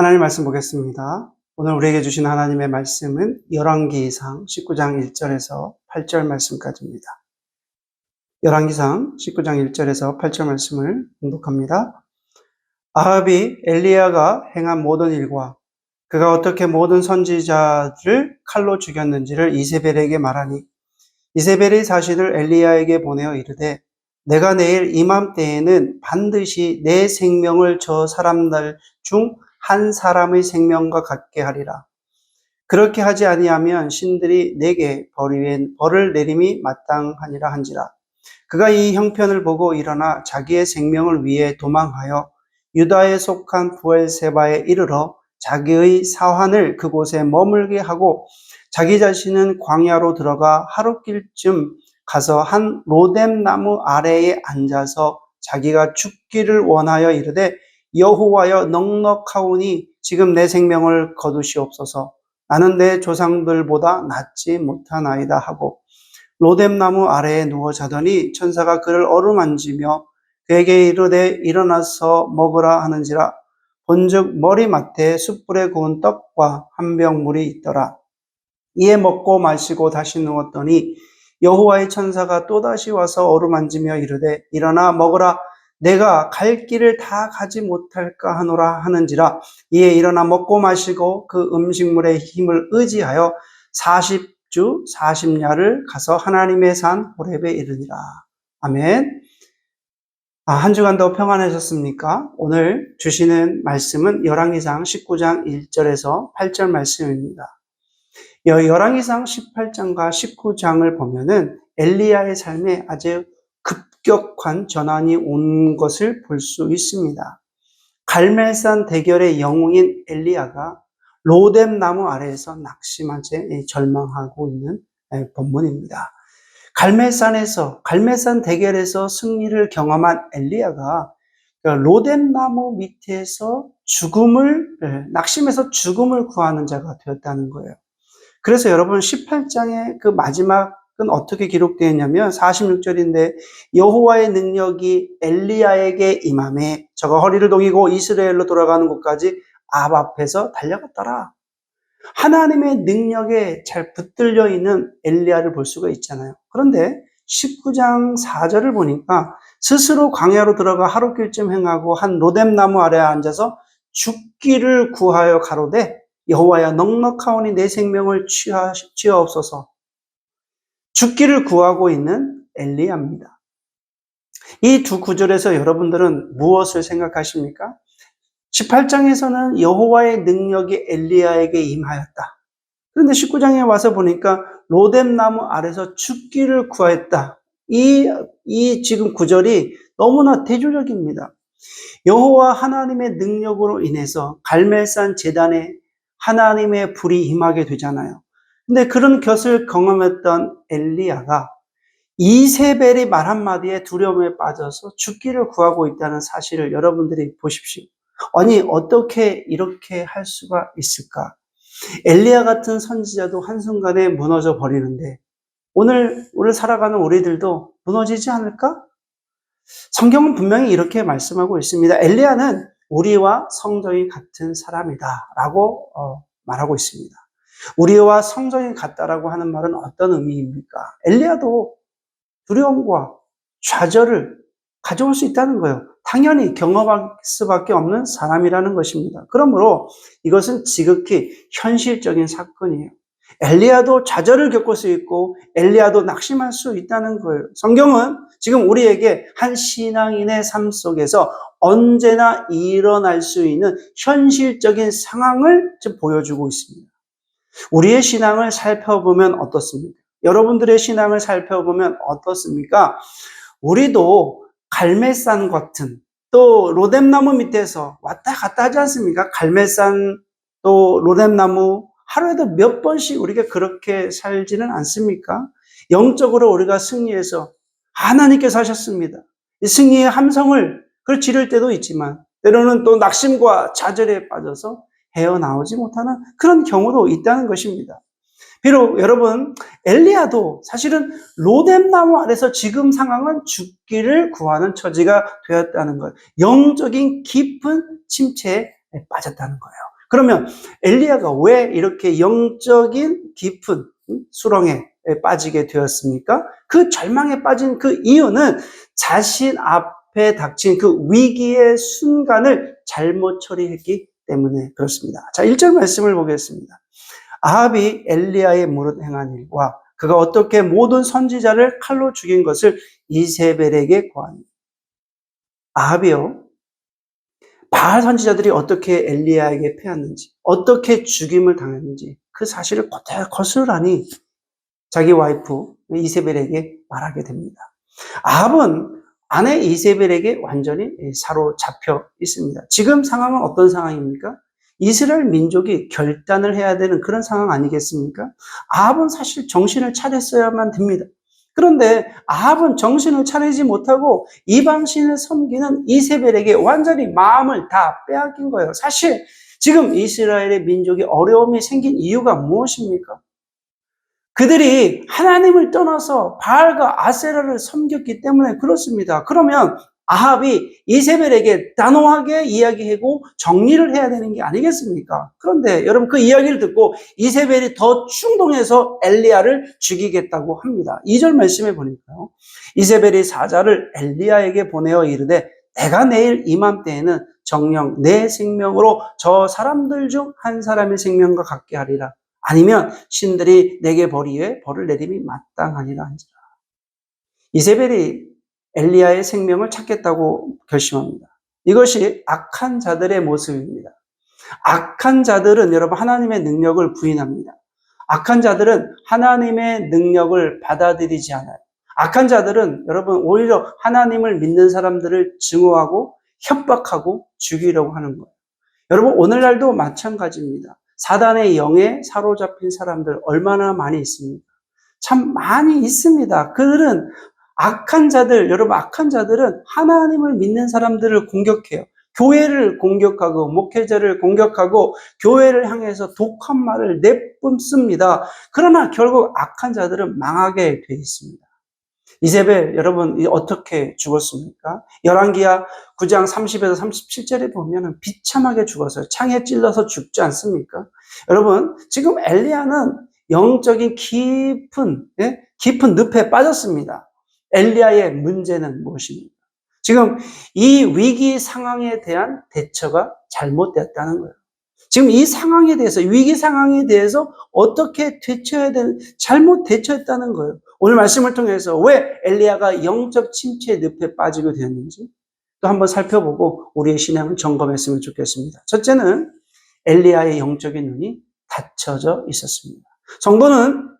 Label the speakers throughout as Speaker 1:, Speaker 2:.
Speaker 1: 하나님 말씀 보겠습니다. 오늘 우리에게 주신 하나님의 말씀은 열왕기상 19장 1절에서 8절 말씀까지입니다. 열왕기상 19장 1절에서 8절 말씀을 공독합니다. 아합이 엘리야가 행한 모든 일과 그가 어떻게 모든 선지자들을 칼로 죽였는지를 이세벨에게 말하니 이세벨이 사실을 엘리야에게 보내어 이르되 내가 내일 이맘때에는 반드시 내 생명을 저 사람들 중 한 사람의 생명과 같게 하리라. 그렇게 하지 아니하면 신들이 내게 벌 벌을 내림이 마땅하니라 한지라. 그가 이 형편을 보고 일어나 자기의 생명을 위해 도망하여 유다에 속한 부엘세바에 이르러 자기의 사환을 그곳에 머물게 하고 자기 자신은 광야로 들어가 하루길쯤 가서 한 로뎀 나무 아래에 앉아서 자기가 죽기를 원하여 이르되 여호와여 넉넉하오니 지금 내 생명을 거두시옵소서. 나는 내 조상들보다 낫지 못하나이다 하고 로뎀 나무 아래에 누워 자더니 천사가 그를 어루만지며 그에게 이르되 일어나서 먹으라 하는지라. 본즉 머리맡에 숯불에 구운 떡과 한 병 물이 있더라. 이에 먹고 마시고 다시 누웠더니 여호와의 천사가 또다시 와서 어루만지며 이르되 일어나 먹으라 내가 갈 길을 다 가지 못할까 하노라 하는지라 이에 일어나 먹고 마시고 그 음식물의 힘을 의지하여 40주 40야를 가서 하나님의 산 호렙에 이르니라. 아멘. 아, 한 주간도 평안하셨습니까? 오늘 주시는 말씀은 열왕기상 19장 1절에서 8절 말씀입니다. 열왕기상 18장과 19장을 보면은 엘리야의 삶에 아주 급격한 전환이 온 것을 볼 수 있습니다. 갈멜산 대결의 영웅인 엘리야가 로뎀 나무 아래에서 낙심한 채 절망하고 있는 본문입니다. 갈멜산에서 갈멜산 대결에서 승리를 경험한 엘리야가 로뎀 나무 밑에서 죽음을 낙심해서 죽음을 구하는 자가 되었다는 거예요. 그래서 여러분 18장의 그 마지막 어떻게 기록되어 있냐면 46절인데 여호와의 능력이 엘리야에게 임함에 저가 허리를 동이고 이스라엘로 돌아가는 곳까지 앞 앞에서 달려갔더라. 하나님의 능력에 잘 붙들려 있는 엘리야를 볼 수가 있잖아요. 그런데 19장 4절을 보니까 스스로 광야로 들어가 하루길쯤 행하고 한 로뎀 나무 아래에 앉아서 죽기를 구하여 가로되 여호와야 넉넉하오니 내 생명을 취하, 취하옵소서 죽기를 구하고 있는 엘리야입니다. 이 두 구절에서 여러분들은 무엇을 생각하십니까? 18장에서는 여호와의 능력이 엘리야에게 임하였다. 그런데 19장에 와서 보니까 로뎀 나무 아래서 죽기를 구하였다. 이, 이 지금 구절이 너무나 대조적입니다. 여호와 하나님의 능력으로 인해서 갈멜산 재단에 하나님의 불이 임하게 되잖아요. 근데 그런 것을 경험했던 엘리야가 이세벨이 말 한마디에 두려움에 빠져서 죽기를 구하고 있다는 사실을 여러분들이 보십시오. 아니, 어떻게 이렇게 할 수가 있을까? 엘리야 같은 선지자도 한순간에 무너져 버리는데, 오늘, 오늘 살아가는 우리들도 무너지지 않을까? 성경은 분명히 이렇게 말씀하고 있습니다. 엘리야는 우리와 성정이 같은 사람이다. 라고 어, 말하고 있습니다. 우리와 성정이 같다라고 하는 말은 어떤 의미입니까? 엘리야도 두려움과 좌절을 가져올 수 있다는 거예요. 당연히 경험할 수밖에 없는 사람이라는 것입니다. 그러므로 이것은 지극히 현실적인 사건이에요. 엘리야도 좌절을 겪을 수 있고 엘리야도 낙심할 수 있다는 거예요. 성경은 지금 우리에게 한 신앙인의 삶 속에서 언제나 일어날 수 있는 현실적인 상황을 보여주고 있습니다. 우리의 신앙을 살펴보면 어떻습니까? 여러분들의 신앙을 살펴보면 어떻습니까? 우리도 갈매산 같은 또 로뎀나무 밑에서 왔다 갔다 하지 않습니까? 갈매산 또 로뎀나무 하루에도 몇 번씩 우리가 그렇게 살지는 않습니까? 영적으로 우리가 승리해서 하나님께서 하셨습니다. 이 승리의 함성을 그걸 지를 때도 있지만 때로는 또 낙심과 좌절에 빠져서 헤어나오지 못하는 그런 경우도 있다는 것입니다. 비록 여러분 엘리야도 사실은 로뎀나무 아래서 지금 상황은 죽기를 구하는 처지가 되었다는 것, 영적인 깊은 침체에 빠졌다는 거예요. 그러면 엘리야가 왜 이렇게 영적인 깊은 음, 수렁에 빠지게 되었습니까? 그 절망에 빠진 그 이유는 자신 앞에 닥친 그 위기의 순간을 잘못 처리했기 때문에 그렇습니다. 자, 1절 말씀을 보겠습니다. 아합이 엘리야의 무릇 행한 일과 그가 어떻게 모든 선지자를 칼로 죽인 것을 이세벨에게 고합니다. 아합이요. 바알 선지자들이 어떻게 엘리야에게 패했는지, 어떻게 죽임을 당했는지 그 사실을 거슬하니 자기 와이프 이세벨에게 말하게 됩니다. 아합은 아내 이세벨에게 완전히 사로잡혀 있습니다. 지금 상황은 어떤 상황입니까? 이스라엘 민족이 결단을 해야 되는 그런 상황 아니겠습니까? 아합은 사실 정신을 차렸어야만 됩니다. 그런데 아합은 정신을 차리지 못하고 이방신을 섬기는 이세벨에게 완전히 마음을 다 빼앗긴 거예요. 사실 지금 이스라엘의 민족이 어려움이 생긴 이유가 무엇입니까? 그들이 하나님을 떠나서 바알과 아세라를 섬겼기 때문에 그렇습니다. 그러면 아합이 이세벨에게 단호하게 이야기하고 정리를 해야 되는 게 아니겠습니까? 그런데 여러분 그 이야기를 듣고 이세벨이 더 충동해서 엘리야를 죽이겠다고 합니다. 2절 말씀에 보니까요. 이세벨이 사자를 엘리야에게 보내어 이르되 내가 내일 이맘때에는 정령 내 생명으로 저 사람들 중 한 사람의 생명과 같게 하리라. 아니면 신들이 내게 벌이에 벌을 내림이 마땅하니라 한지라. 이세벨이 엘리야의 생명을 찾겠다고 결심합니다. 이것이 악한 자들의 모습입니다. 악한 자들은 여러분 하나님의 능력을 부인합니다. 악한 자들은 하나님의 능력을 받아들이지 않아요. 악한 자들은 여러분 오히려 하나님을 믿는 사람들을 증오하고 협박하고 죽이려고 하는 거예요. 여러분 오늘날도 마찬가지입니다. 사단의 영에 사로잡힌 사람들 얼마나 많이 있습니까? 참 많이 있습니다. 그들은 악한 자들, 여러분 악한 자들은 하나님을 믿는 사람들을 공격해요. 교회를 공격하고 목회자를 공격하고 교회를 향해서 독한 말을 내뿜습니다. 그러나 결국 악한 자들은 망하게 돼 있습니다. 이세벨 여러분 어떻게 죽었습니까? 열왕기야 9장 30에서 37절에 보면 비참하게 죽었어요. 창에 찔러서 죽지 않습니까? 여러분 지금 엘리야는 영적인 깊은 예? 깊은 늪에 빠졌습니다. 엘리야의 문제는 무엇입니까? 지금 이 위기 상황에 대한 대처가 잘못되었다는 거예요. 지금 이 상황에 대해서 위기 상황에 대해서 어떻게 대처해야 되는 잘못 대처했다는 거예요. 오늘 말씀을 통해서 왜 엘리야가 영적 침체의 늪에 빠지게 되었는지 또 한번 살펴보고 우리의 신앙을 점검했으면 좋겠습니다. 첫째는 엘리야의 영적인 눈이 닫혀져 있었습니다. 성도는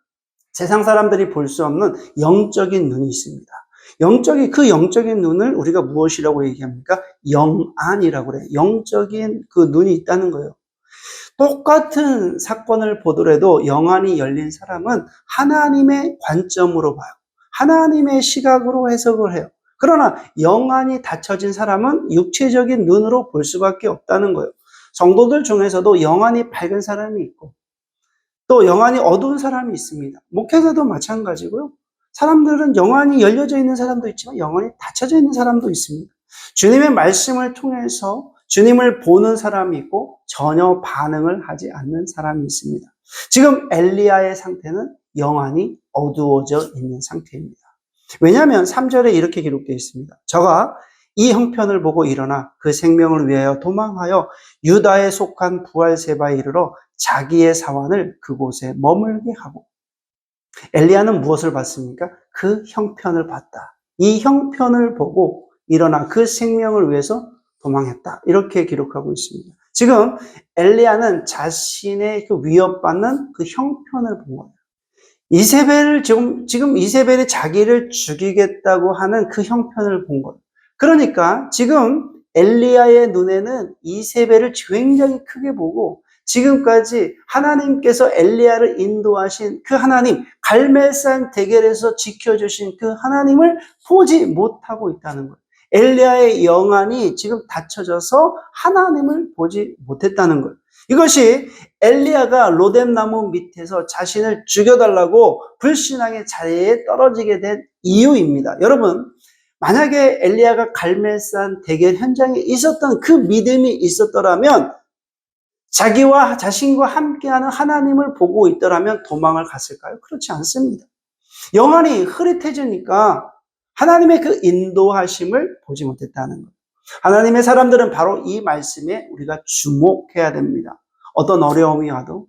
Speaker 1: 세상 사람들이 볼 수 없는 영적인 눈이 있습니다. 영적인 그 영적인 눈을 우리가 무엇이라고 얘기합니까? 영안이라고 그래요. 영적인 그 눈이 있다는 거예요. 똑같은 사건을 보더라도 영안이 열린 사람은 하나님의 관점으로 봐요. 하나님의 시각으로 해석을 해요. 그러나 영안이 닫혀진 사람은 육체적인 눈으로 볼 수밖에 없다는 거예요. 성도들 중에서도 영안이 밝은 사람이 있고 또 영안이 어두운 사람이 있습니다. 목회자도 마찬가지고요. 사람들은 영안이 열려져 있는 사람도 있지만 영안이 닫혀져 있는 사람도 있습니다. 주님의 말씀을 통해서 주님을 보는 사람이 있고 전혀 반응을 하지 않는 사람이 있습니다. 지금 엘리야의 상태는 영안이 어두워져 있는 상태입니다. 왜냐하면 3절에 이렇게 기록되어 있습니다. 저가 이 형편을 보고 일어나 그 생명을 위하여 도망하여 유다에 속한 부활세바에 이르러 자기의 사환을 그곳에 머물게 하고 엘리야는 무엇을 봤습니까? 그 형편을 봤다. 이 형편을 보고 일어나 그 생명을 위해서 도망했다. 이렇게 기록하고 있습니다. 지금 엘리야는 자신의 그 위협받는 그 형편을 본 거예요. 이세벨을 지금 지금 이세벨이 자기를 죽이겠다고 하는 그 형편을 본 거예요. 그러니까 지금 엘리야의 눈에는 이세벨을 굉장히 크게 보고 지금까지 하나님께서 엘리야를 인도하신 그 하나님, 갈멜산 대결에서 지켜주신 그 하나님을 보지 못하고 있다는 거예요. 엘리야의 영안이 지금 닫혀져서 하나님을 보지 못했다는 거예요. 이것이 엘리야가 로뎀나무 밑에서 자신을 죽여달라고 불신앙의 자리에 떨어지게 된 이유입니다. 여러분, 만약에 엘리야가 갈멜산 대결 현장에 있었던 그 믿음이 있었더라면 자기와 자신과 함께하는 하나님을 보고 있더라면 도망을 갔을까요? 그렇지 않습니다. 영안이 흐릿해지니까 하나님의 그 인도하심을 보지 못했다는 거예요. 하나님의 사람들은 바로 이 말씀에 우리가 주목해야 됩니다. 어떤 어려움이 와도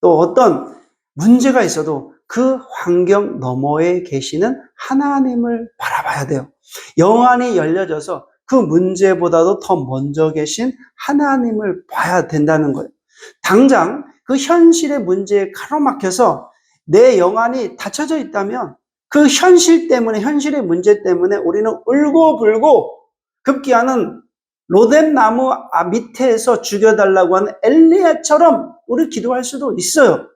Speaker 1: 또 어떤 문제가 있어도 그 환경 너머에 계시는 하나님을 바라봐야 돼요. 영안이 열려져서 그 문제보다도 더 먼저 계신 하나님을 봐야 된다는 거예요. 당장 그 현실의 문제에 가로막혀서 내 영안이 닫혀져 있다면 그 현실 때문에, 현실의 문제 때문에 우리는 울고 불고 급기야는 로뎀 나무 아, 밑에서 죽여달라고 하는 엘리야처럼 우리 기도할 수도 있어요.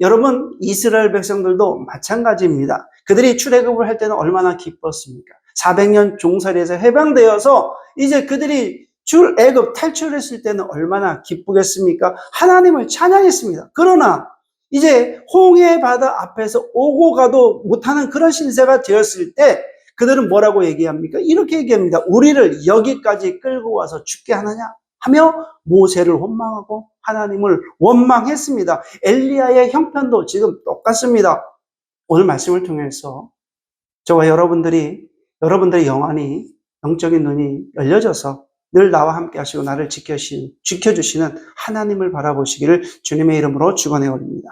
Speaker 1: 여러분, 이스라엘 백성들도 마찬가지입니다. 그들이 출애굽을 할 때는 얼마나 기뻤습니까? 400년 종살이에서 해방되어서 이제 그들이 출애굽 탈출했을 때는 얼마나 기쁘겠습니까? 하나님을 찬양했습니다. 그러나 이제 홍해 바다 앞에서 오고 가도 못하는 그런 신세가 되었을 때 그들은 뭐라고 얘기합니까? 이렇게 얘기합니다. 우리를 여기까지 끌고 와서 죽게 하느냐? 하며 모세를 원망하고 하나님을 원망했습니다. 엘리야의 형편도 지금 똑같습니다. 오늘 말씀을 통해서 저와 여러분들이 여러분들의 영안이 영적인 눈이 열려져서 늘 나와 함께 하시고 나를 지켜주시는, 지켜주시는 하나님을 바라보시기를 주님의 이름으로 축원해 올립니다.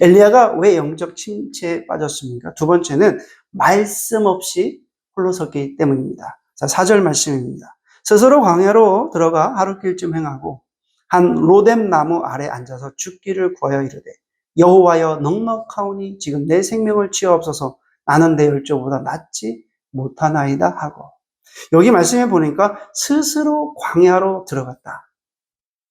Speaker 1: 엘리야가 왜 영적 침체에 빠졌습니까? 두 번째는 말씀 없이 홀로 섰기 때문입니다. 자, 4절 말씀입니다. 스스로 광야로 들어가 하루 길쯤 행하고 한 로뎀 나무 아래 앉아서 죽기를 구하여 이르되 여호와여 넉넉하오니 지금 내 생명을 치어 없어서 나는 내 열조보다 낫지 못하나이다 하고 여기 말씀해 보니까 스스로 광야로 들어갔다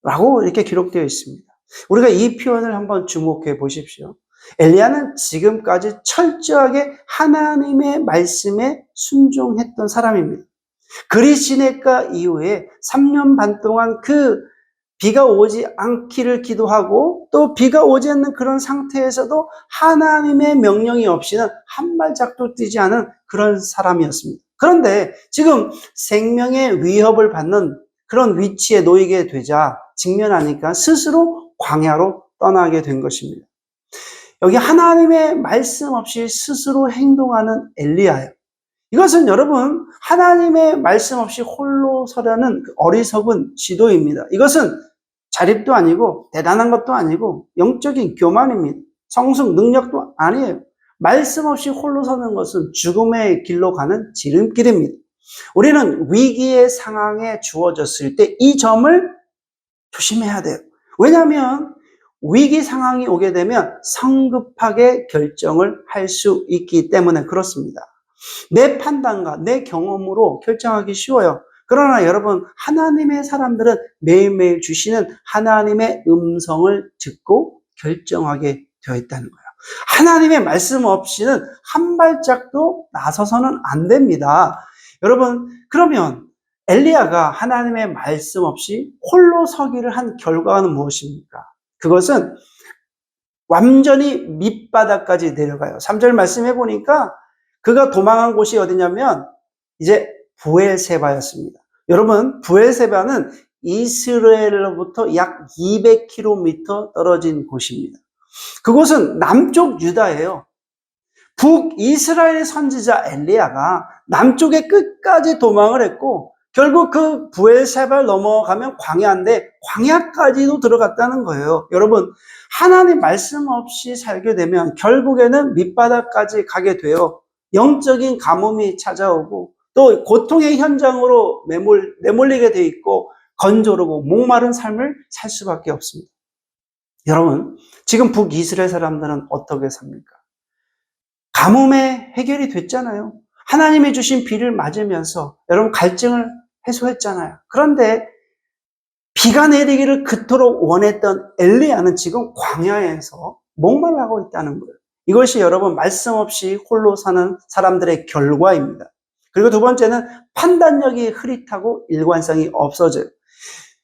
Speaker 1: 라고 이렇게 기록되어 있습니다. 우리가 이 표현을 한번 주목해 보십시오. 엘리야는 지금까지 철저하게 하나님의 말씀에 순종했던 사람입니다. 그리시네가 이후에 3년 반 동안 그 비가 오지 않기를 기도하고 또 비가 오지 않는 그런 상태에서도 하나님의 명령이 없이는 한 발짝도 뛰지 않은 그런 사람이었습니다. 그런데 지금 생명의 위협을 받는 그런 위치에 놓이게 되자 직면하니까 스스로 광야로 떠나게 된 것입니다. 여기 하나님의 말씀 없이 스스로 행동하는 엘리야예요. 이것은 여러분 하나님의 말씀 없이 홀로 서려는 그 어리석은 지도입니다. 이것은 자립도 아니고 대단한 것도 아니고 영적인 교만입니다. 성숙 능력도 아니에요. 말씀 없이 홀로 서는 것은 죽음의 길로 가는 지름길입니다. 우리는 위기의 상황에 주어졌을 때 이 점을 조심해야 돼요. 왜냐하면 위기 상황이 오게 되면 성급하게 결정을 할 수 있기 때문에 그렇습니다. 내 판단과 내 경험으로 결정하기 쉬워요. 그러나 여러분, 하나님의 사람들은 매일매일 주시는 하나님의 음성을 듣고 결정하게 되어 있다는 거예요. 하나님의 말씀 없이는 한 발짝도 나서서는 안 됩니다. 여러분, 그러면 엘리야가 하나님의 말씀 없이 홀로 서기를 한 결과는 무엇입니까? 그것은 완전히 밑바닥까지 내려가요. 3절 말씀해 보니까 그가 도망한 곳이 어디냐면 이제 부엘세바였습니다. 여러분, 부엘세바는 이스라엘로부터 약 200km 떨어진 곳입니다. 그곳은 남쪽 유다예요. 북이스라엘 선지자 엘리야가 남쪽의 끝까지 도망을 했고 결국 그 부엘세바를 넘어가면 광야인데 광야까지도 들어갔다는 거예요. 여러분 하나님 말씀 없이 살게 되면 결국에는 밑바닥까지 가게 돼요. 영적인 가뭄이 찾아오고 또 고통의 현장으로 매몰, 내몰리게 돼 있고 건조르고 목마른 삶을 살 수밖에 없습니다. 여러분 지금 북이스라엘 사람들은 어떻게 삽니까? 가뭄에 해결이 됐잖아요. 하나님이 주신 비를 맞으면서 여러분 갈증을 해소했잖아요. 그런데 비가 내리기를 그토록 원했던 엘리야는 지금 광야에서 목말라고 있다는 거예요. 이것이 여러분 말씀 없이 홀로 사는 사람들의 결과입니다. 그리고 두 번째는 판단력이 흐릿하고 일관성이 없어져요.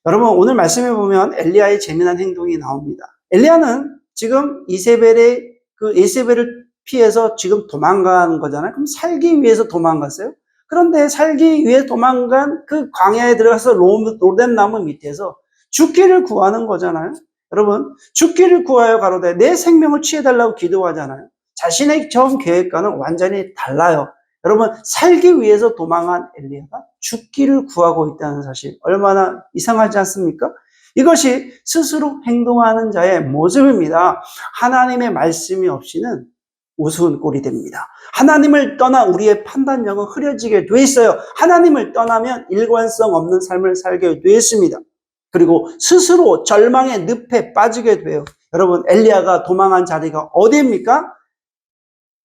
Speaker 1: 여러분 오늘 말씀해 보면 엘리야의 재미난 행동이 나옵니다. 엘리야는 지금 이세벨의 그 이세벨을 피해서 지금 도망간 거잖아요. 그럼 살기 위해서 도망갔어요. 그런데 살기 위해 도망간 그 광야에 들어가서 로뎀 나무 밑에서 죽기를 구하는 거잖아요. 여러분, 죽기를 구하여 가로되 내 생명을 취해달라고 기도하잖아요. 자신의 처음 계획과는 완전히 달라요. 여러분, 살기 위해서 도망한 엘리야가 죽기를 구하고 있다는 사실 얼마나 이상하지 않습니까? 이것이 스스로 행동하는 자의 모습입니다. 하나님의 말씀이 없이는 우스운 꼴이 됩니다. 하나님을 떠나 우리의 판단력은 흐려지게 돼 있어요. 하나님을 떠나면 일관성 없는 삶을 살게 돼 있습니다. 그리고 스스로 절망의 늪에 빠지게 돼요. 여러분, 엘리야가 도망한 자리가 어디입니까?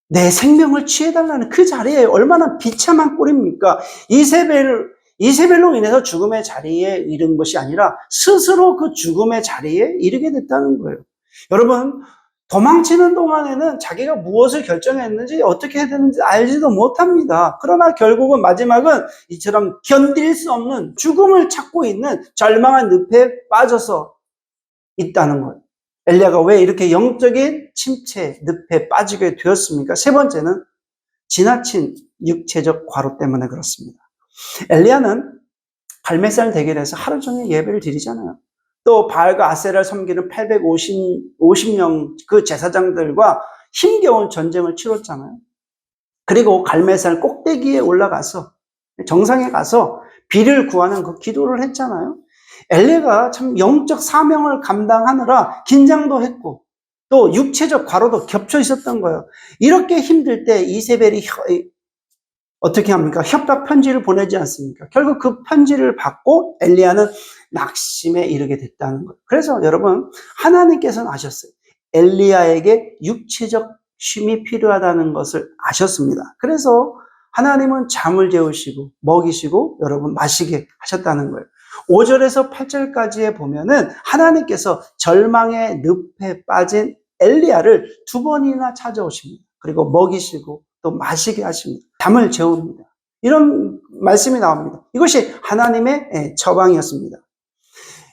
Speaker 1: 내 생명을 취해달라는 그 자리에 얼마나 비참한 꼴입니까? 이세벨, 이세벨로 인해서 죽음의 자리에 이른 것이 아니라 스스로 그 죽음의 자리에 이르게 됐다는 거예요. 여러분, 도망치는 동안에는 자기가 무엇을 결정했는지 어떻게 해야 되는지 알지도 못합니다. 그러나 결국은 마지막은 이처럼 견딜 수 없는 죽음을 찾고 있는 절망한 늪에 빠져서 있다는 거예요. 엘리야가 왜 이렇게 영적인 침체, 늪에 빠지게 되었습니까? 세 번째는 지나친 육체적 과로 때문에 그렇습니다. 엘리야는 갈매살 대결에서 하루 종일 예배를 드리잖아요. 또 바알과 아세라를 섬기는 850, 50명 그 제사장들과 힘겨운 전쟁을 치렀잖아요. 그리고 갈매살 꼭대기에 올라가서 정상에 가서 비를 구하는 그 기도를 했잖아요. 엘리가 참 영적 사명을 감당하느라 긴장도 했고 또 육체적 과로도 겹쳐 있었던 거예요. 이렇게 힘들 때 이세벨이 어떻게 합니까? 협박 편지를 보내지 않습니까? 결국 그 편지를 받고 엘리야는 낙심에 이르게 됐다는 거예요. 그래서 여러분 하나님께서는 아셨어요. 엘리야에게 육체적 쉼이 필요하다는 것을 아셨습니다. 그래서 하나님은 잠을 재우시고 먹이시고 여러분 마시게 하셨다는 거예요. 5절에서 8절까지에 보면은 하나님께서 절망의 늪에 빠진 엘리야를 두 번이나 찾아오십니다. 그리고 먹이시고 또 마시게 하십니다. 잠을 재웁니다. 이런 말씀이 나옵니다. 이것이 하나님의 예, 처방이었습니다.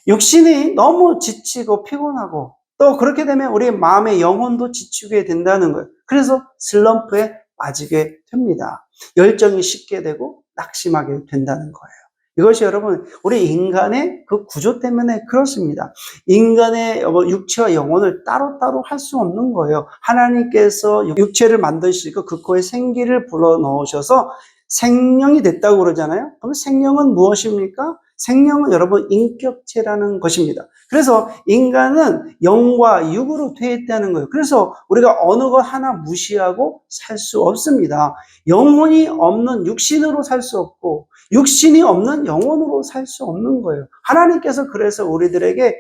Speaker 1: 육신이 너무 지치고 피곤하고 또 그렇게 되면 우리 마음의 영혼도 지치게 된다는 거예요. 그래서 슬럼프에 빠지게 됩니다. 열정이 식게 되고 낙심하게 된다는 거예요. 이것이 여러분 우리 인간의 그 구조 때문에 그렇습니다. 인간의 육체와 영혼을 따로따로 할 수 없는 거예요. 하나님께서 육체를 만드시고 그 코에 생기를 불어 넣으셔서 생명이 됐다고 그러잖아요. 그럼 생명은 무엇입니까? 생명은 여러분 인격체라는 것입니다. 그래서 인간은 영과 육으로 있다는 거예요. 그래서 우리가 어느 것 하나 무시하고 살 수 없습니다. 영혼이 없는 육신으로 살 수 없고 육신이 없는 영혼으로 살 수 없는 거예요. 하나님께서 그래서 우리들에게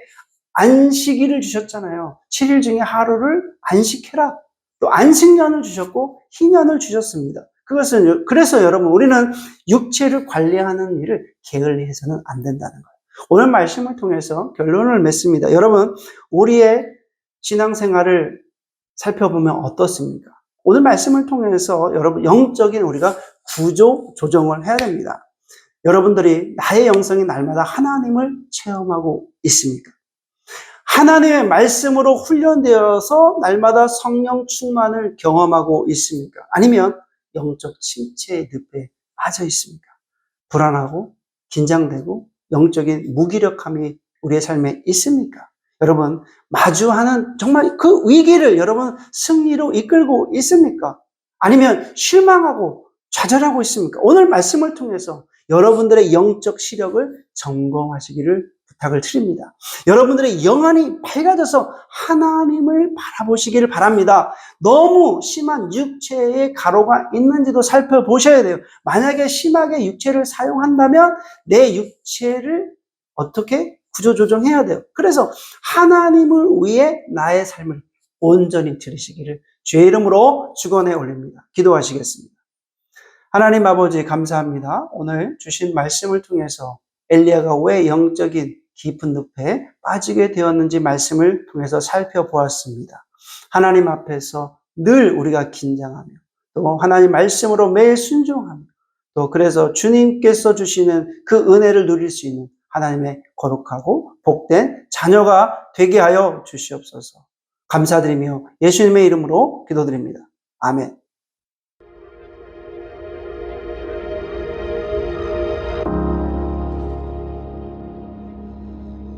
Speaker 1: 안식일을 주셨잖아요. 7일 중에 하루를 안식해라. 또 안식년을 주셨고 희년을 주셨습니다. 그것은 그래서 여러분 우리는 육체를 관리하는 일을 게을리 해서는 안 된다는 거예요. 오늘 말씀을 통해서 결론을 맺습니다. 여러분 우리의 신앙생활을 살펴보면 어떻습니까? 오늘 말씀을 통해서 여러분 영적인 우리가 구조 조정을 해야 됩니다. 여러분들이 나의 영성이 날마다 하나님을 체험하고 있습니까? 하나님의 말씀으로 훈련되어서 날마다 성령 충만을 경험하고 있습니까? 아니면 영적 침체의 늪에 빠져 있습니까? 불안하고 긴장되고 영적인 무기력함이 우리의 삶에 있습니까? 여러분, 마주하는 정말 그 위기를 여러분 승리로 이끌고 있습니까? 아니면 실망하고 좌절하고 있습니까? 오늘 말씀을 통해서 여러분들의 영적 시력을 점검하시기를 부탁을 드립니다. 여러분들의 영안이 밝아져서 하나님을 바라보시기를 바랍니다. 너무 심한 육체의 가로가 있는지도 살펴보셔야 돼요. 만약에 심하게 육체를 사용한다면 내 육체를 어떻게 구조조정해야 돼요. 그래서 하나님을 위해 나의 삶을 온전히 들으시기를 주의 이름으로 축원해 올립니다. 기도하시겠습니다. 하나님 아버지 감사합니다. 오늘 주신 말씀을 통해서 엘리야가 왜 영적인 깊은 늪에 빠지게 되었는지 말씀을 통해서 살펴보았습니다. 하나님 앞에서 늘 우리가 긴장하며 또 하나님 말씀으로 매일 순종하며 또 그래서 주님께서 주시는 그 은혜를 누릴 수 있는 하나님의 거룩하고 복된 자녀가 되게 하여 주시옵소서. 감사드리며 예수님의 이름으로 기도드립니다. 아멘.